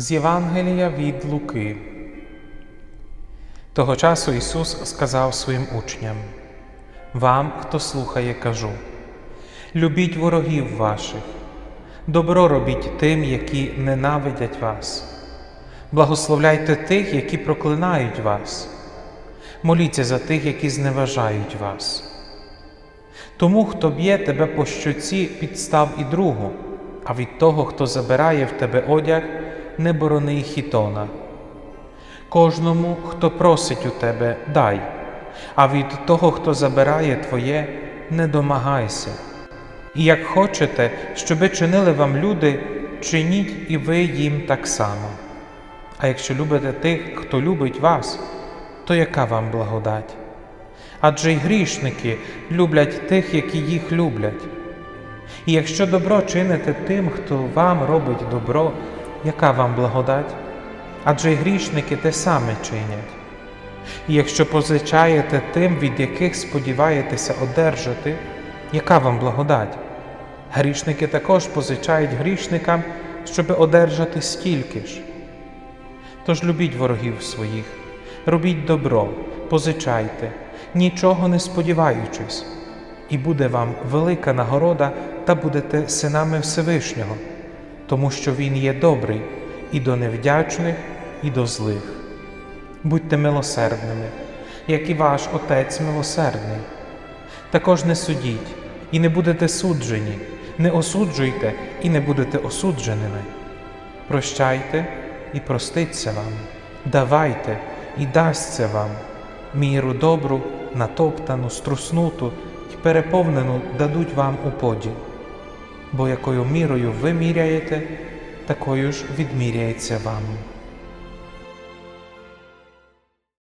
З Євангелія від Луки. Того часу Ісус сказав своїм учням: Вам, хто слухає, кажу: любіть ворогів ваших, добро робіть тим, які ненавидять вас, благословляйте тих, які проклинають вас, моліться за тих, які зневажають вас. Тому, хто б'є тебе по щоці, підстав і другу, а від того, хто забирає в тебе одяг, не борони хітона. Кожному, хто просить у тебе, дай, а від того, хто забирає твоє, не домагайся. І як хочете, щоби чинили вам люди, чиніть і ви їм так само. А якщо любите тих, хто любить вас, то яка вам благодать? Адже й грішники люблять тих, які їх люблять. І якщо добро чините тим, хто вам робить добро, яка вам благодать? Адже й грішники те саме чинять. І якщо позичаєте тим, від яких сподіваєтеся одержати, яка вам благодать? Грішники також позичають грішникам, щоби одержати стільки ж. Тож любіть ворогів своїх, робіть добро, позичайте, нічого не сподіваючись, і буде вам велика нагорода та будете синами Всевишнього, тому що Він є добрий і до невдячних, і до злих. Будьте милосердними, як і ваш Отець милосердний. Також не судіть і не будете суджені, не осуджуйте і не будете осудженими. Прощайте і проститься вам, давайте і дасться вам, міру добру, натоптану, струснуту й переповнену дадуть вам у поділ. Бо якою мірою ви міряєте, такою ж відміряється вам.